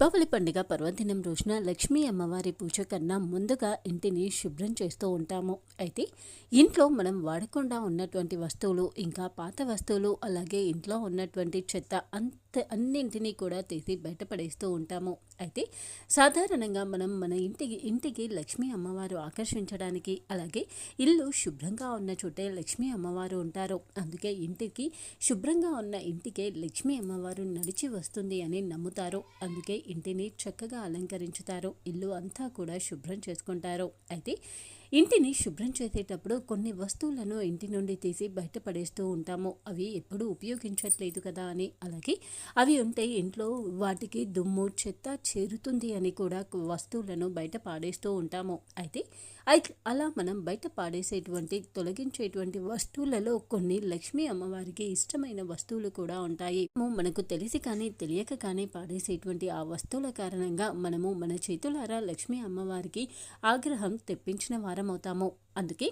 దీపావళి పండుగ పర్వదినం రోజున లక్ష్మీ అమ్మవారి పూజ కన్నా ముందుగా ఇంటిని శుభ్రం చేస్తూ ఉంటాము. అయితే ఇంట్లో మనం వాడకుండా ఉన్నటువంటి వస్తువులు ఇంకా పాత వస్తువులు అలాగే ఇంట్లో ఉన్నటువంటి చెత్త అంత అన్నింటినీ కూడా తీసి బయటపడేస్తూ ఉంటాము. అయితే సాధారణంగా మనం మన ఇంటికి ఇంటికి లక్ష్మీ అమ్మవారు ఆకర్షించడానికి అలాగే ఇల్లు శుభ్రంగా ఉన్న చోటే లక్ష్మీ అమ్మవారు ఉంటారు. అందుకే ఇంటికి శుభ్రంగా ఉన్న ఇంటికే లక్ష్మీ అమ్మవారు నడిచి వస్తుంది అని నమ్ముతారు. అందుకే ఇంటిని చక్కగా అలంకరించుతారు. ఇల్లు అంతా కూడా శుభ్రం చేసుకుంటారు. అయితే ఇంటిని శుభ్రం చేసేటప్పుడు కొన్ని వస్తువులను ఇంటి నుండి తీసి బయటపడేస్తూ ఉంటాము. అవి ఎప్పుడూ ఉపయోగించట్లేదు కదా అని. అలాగే అవి ఉంటే ఇంట్లో వాటికి దుమ్ము చెత్త చేరుతుంది అని కూడా వస్తువులను బయట పాడేస్తూ ఉంటాము. అయితే అలా మనం బయట పాడేసేటువంటి తొలగించేటువంటి వస్తువులలో కొన్ని లక్ష్మీ అమ్మవారికి ఇష్టమైన వస్తువులు కూడా ఉంటాయి. మనకు తెలిసి కానీ తెలియక కానీ పాడేసేటువంటి ఆ వస్తువుల కారణంగా మనము మన చేతులారా లక్ష్మీ అమ్మవారికి ఆగ్రహం తెప్పించిన వారమవుతాము అందుకే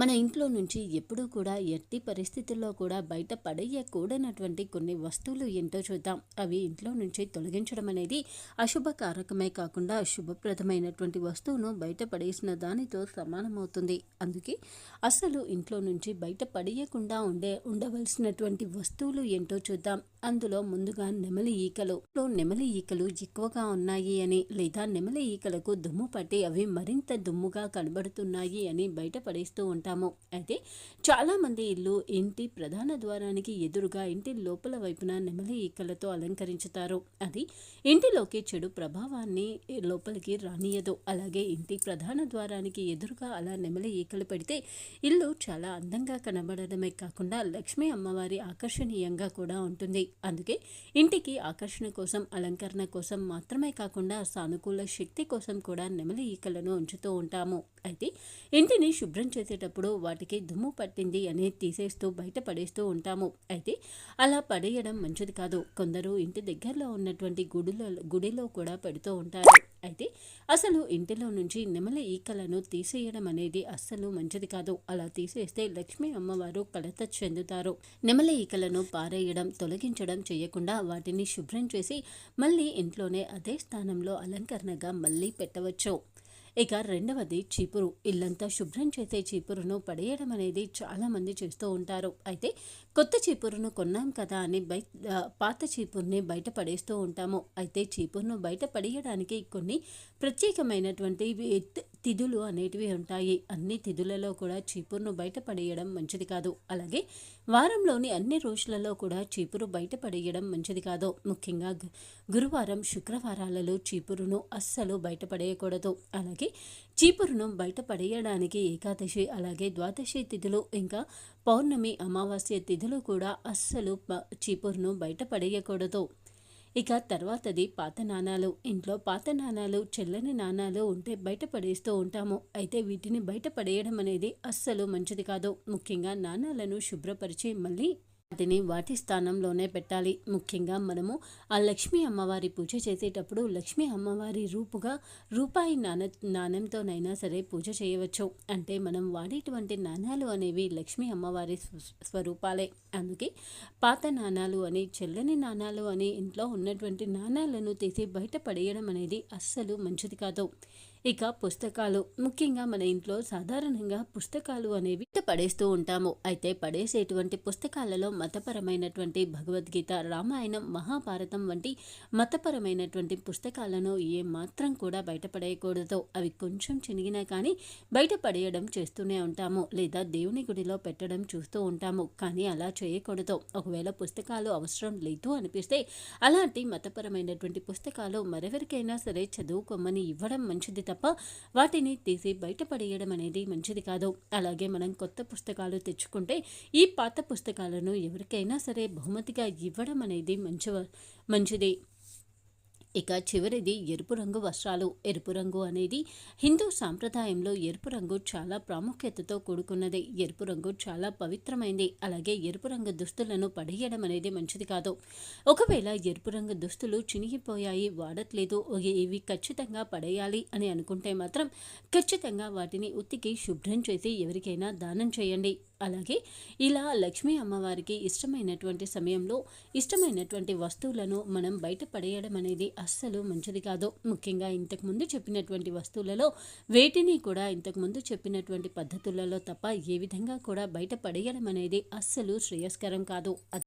మన ఇంట్లో నుంచి ఎప్పుడూ కూడా ఎట్టి పరిస్థితుల్లో కూడా బయట పడేయకూడనటువంటి కొన్ని వస్తువులు ఏంటో చూద్దాం. అవి ఇంట్లో నుంచి తొలగించడం అనేది అశుభకారకమే కాకుండా శుభప్రదమైనటువంటి వస్తువును బయట పడేసిన దానితో సమానమవుతుంది. అందుకే అసలు ఇంట్లో నుంచి బయట పడేయకుండా ఉండే ఉండవలసినటువంటి వస్తువులు ఏంటో చూద్దాం. అందులో ముందుగా నెమలి ఈకలు. నెమలి ఈకలు ఎక్కువగా ఉన్నాయి అని లేదా నెమలి ఈకలకు దుమ్ము పట్టి అవి మరింత దుమ్ముగా కనబడుతున్నాయి అని బయటపడేస్తూ ఉంటాము. అయితే చాలామంది ఇల్లు ఇంటి ప్రధాన ద్వారానికి ఎదురుగా ఇంటి లోపల వైపున నెమలి ఈకలతో అలంకరించుతారు. అది ఇంటిలోకి చెడు ప్రభావాన్ని లోపలికి రానియదు. అలాగే ఇంటి ప్రధాన ద్వారానికి ఎదురుగా అలా నెమలి ఈకలు పెడితే ఇల్లు చాలా అందంగా కనబడడమే కాకుండా లక్ష్మీ అమ్మవారి ఆకర్షణీయంగా కూడా ఉంటుంది. అందుకే ఇంటికి ఆకర్షణ కోసం అలంకరణ కోసం మాత్రమే కాకుండా సానుకూల శక్తి కోసం కూడా నెమలి ఈకలను ఉంచుతూ ఉంటాము. అయితే ఇంటిని శుభ్రం చేసేటప్పుడు వాటికి దుమ్ము పట్టింది అని తీసేస్తూ బయట పడేస్తూ ఉంటాము. అయితే అలా పడేయడం మంచిది కాదు. కొందరు ఇంటి దగ్గరలో ఉన్నటువంటి గుడిలో గుడిలో కూడా పెడుతూ ఉంటారు. అయితే అసలు ఇంటిలో నుంచి నెమలి ఈకలను తీసేయడం అనేది అస్సలు మంచిది కాదు. అలా తీసేస్తే లక్ష్మీ అమ్మవారు కలత చెందుతారు. నెమలి ఈకలను పారేయడం తొలగించడం చేయకుండా వాటిని శుభ్రం చేసి మళ్ళీ ఇంట్లోనే అదే స్థానంలో అలంకరణగా మళ్ళీ పెట్టవచ్చు. ఇక రెండవది చీపురు. ఇల్లంతా శుభ్రం చేసే చీపురును పడేయడం అనేది చాలామంది చేస్తూ ఉంటారు. అయితే కొత్త చీపురును కొన్నాం కదా అని బయట పాత చీపురుని బయట పడేస్తూ ఉంటాము. అయితే చీపురును బయట పడేయడానికి కొన్ని ప్రత్యేకమైనటువంటి తిథులు అనేటివి ఉంటాయి. అన్ని తిథులలో కూడా చీపురును బయటపడేయడం మంచిది కాదు. అలాగే వారంలోని అన్ని రోజులలో కూడా చీపురు బయటపడేయడం మంచిది కాదు. ముఖ్యంగా గురువారం శుక్రవారాలలో చీపురును అస్సలు బయటపడేయకూడదు. అలాగే చీపురును బయటపడేయడానికి ఏకాదశి అలాగే ద్వాదశి తిథులు ఇంకా పౌర్ణమి అమావాస్య తిథులు కూడా అస్సలు చీపురును బయటపడేయకూడదు. ఇక తర్వాతది పాత నాణాలు. ఇంట్లో పాత నాణాలు చెల్లని నాణాలు ఉంటే బయటపడేస్తూ ఉంటాము. అయితే వీటిని బయటపడేయడం అనేది అస్సలు మంచిది కాదు. ముఖ్యంగా నాణాలను శుభ్రపరిచి మళ్ళీ వాటిని వాటి స్థానంలోనే పెట్టాలి. ముఖ్యంగా మనము ఆ లక్ష్మీ అమ్మవారి పూజ చేసేటప్పుడు లక్ష్మీ అమ్మవారి రూపుగా రూపాయి నాణ నాణ్యంతోనైనా సరే పూజ చేయవచ్చు. అంటే మనం వాడేటువంటి నాణాలు అనేవి లక్ష్మీ అమ్మవారి స్వరూపాలే. అందుకే పాత నాణాలు అని చెల్లని నాణాలు అని ఇంట్లో ఉన్నటువంటి నాణాలను తీసి బయట పడేయడం అనేది అస్సలు మంచిది కాదు. ఇక పుస్తకాలు. ముఖ్యంగా మన ఇంట్లో సాధారణంగా పుస్తకాలు అనేవి పడేస్తూ ఉంటాము. అయితే పడేసేటువంటి పుస్తకాలలో మతపరమైనటువంటి భగవద్గీత రామాయణం మహాభారతం వంటి మతపరమైనటువంటి పుస్తకాలను ఏ మాత్రం కూడా బయటపడేయకూడదు అవి కొంచెం చినిగినా కానీ బయటపడేయడం చేస్తూనే ఉంటాము లేదా దేవుని గుడిలో పెట్టడం చూస్తూ ఉంటాము. కానీ అలా చేయకూడదు. ఒకవేళ పుస్తకాలు అవసరం లేదు అనిపిస్తే అలాంటి మతపరమైనటువంటి పుస్తకాలు మరెవరికైనా సరే చదువుకోమని ఇవ్వడం మంచిది తప్ప వాటిని తీసి బయటపడేయడం అనేది మంచిది కాదు. అలాగే మనం కొత్త పుస్తకాలు తెచ్చుకుంటే ఈ పాత పుస్తకాలను ఎవరికైనా సరే బహుమతిగా ఇవ్వడం అనేది మంచి మంచిది. ఇక చివరిది ఎరుపు రంగు వస్త్రాలు. ఎరుపు రంగు అనేది హిందూ సాంప్రదాయంలో ఎరుపు రంగు చాలా ప్రాముఖ్యతతో కూడుకున్నది. ఎరుపు రంగు చాలా పవిత్రమైంది. అలాగే ఎరుపు రంగు దుస్తులను పడేయడం అనేది మంచిది కాదు. ఒకవేళ ఎరుపు రంగు దుస్తులు చినిగిపోయాయి వాడట్లేదు ఇవి ఖచ్చితంగా పడేయాలి అని అనుకుంటే మాత్రం ఖచ్చితంగా వాటిని ఉత్తికి శుభ్రం చేసి ఎవరికైనా దానం చేయండి. అలాగే ఇలా లక్ష్మీ అమ్మవారికి ఇష్టమైనటువంటి సమయంలో ఇష్టమైనటువంటి వస్తువులను మనం బయట పడేయడం అనేది అస్సలు మంచిది కాదు. ముఖ్యంగా ఇంతకుముందు చెప్పినటువంటి వస్తువులలో వేటిని కూడా ఇంతకుముందు చెప్పినటువంటి పద్ధతులలో తప్ప ఏ విధంగా కూడా బయట పడేయడం అనేది అస్సలు శ్రేయస్కరం కాదు.